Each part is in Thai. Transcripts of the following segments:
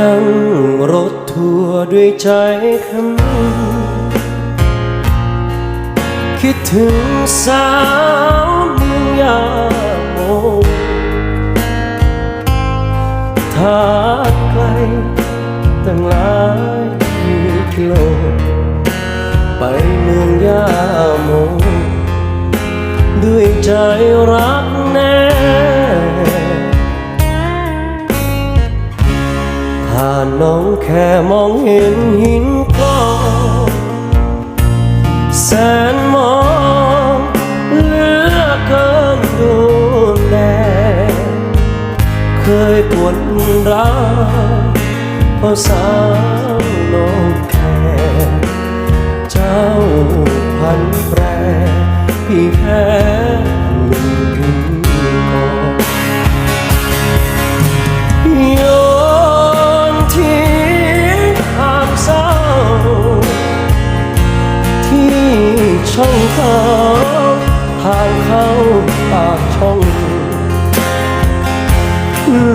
นั่งรถทัวร์ด้วยใจคำนึงคิดถึงสาวเมืองยาโมทางไกลตั้งหลายกิโล ไปเมืองยาโมด้วยใจรัก แค่มองเห็นหินก้อนแสนมองเหลือเกินดูแลเคยปวดร้าวเพราะสาวน้องแค่เจ้าพันแปรพี่แพ้ ช่องเขาทางเข้าปากช่อง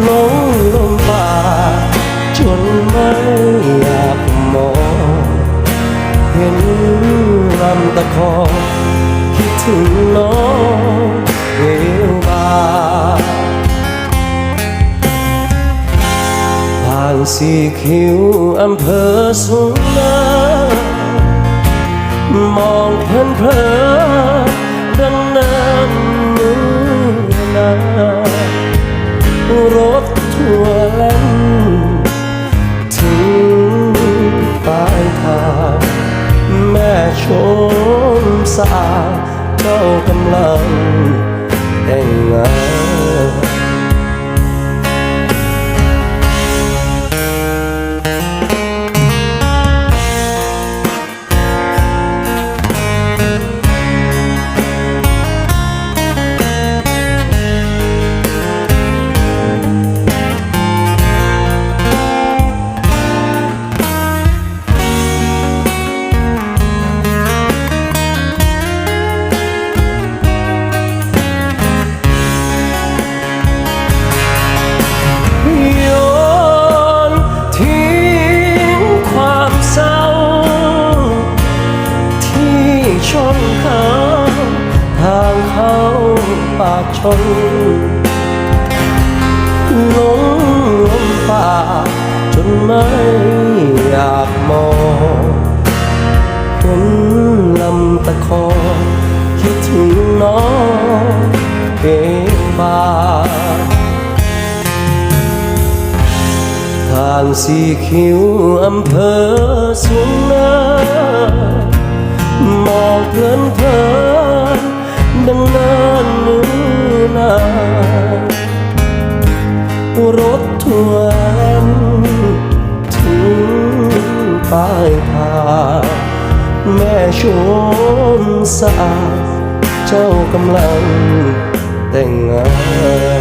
หลงลมป่า จนไม่อยากมองเห็นลำตะคองคิดถึงน้องเอวบาผ่านสีคิ้วอำเภอสูงเนิน เพลินเพลินดังเนินมือหนารถทัวร์แล่นถึงปลายทางแม่ชมสาวเจ้ากำลัง ช่องเขาทางเขาปากชนหลงลมป่าจนไม่อยากมองเห็นลำตะคอคิดถึงน้องเองบาทางสีคิ้วอำเภอสูงเนิน มองเพลินเพลินดังเนินมือนานรถทวนถึงปลายทางแม่ชมสะอาดเจ้ากำลังแต่งงาน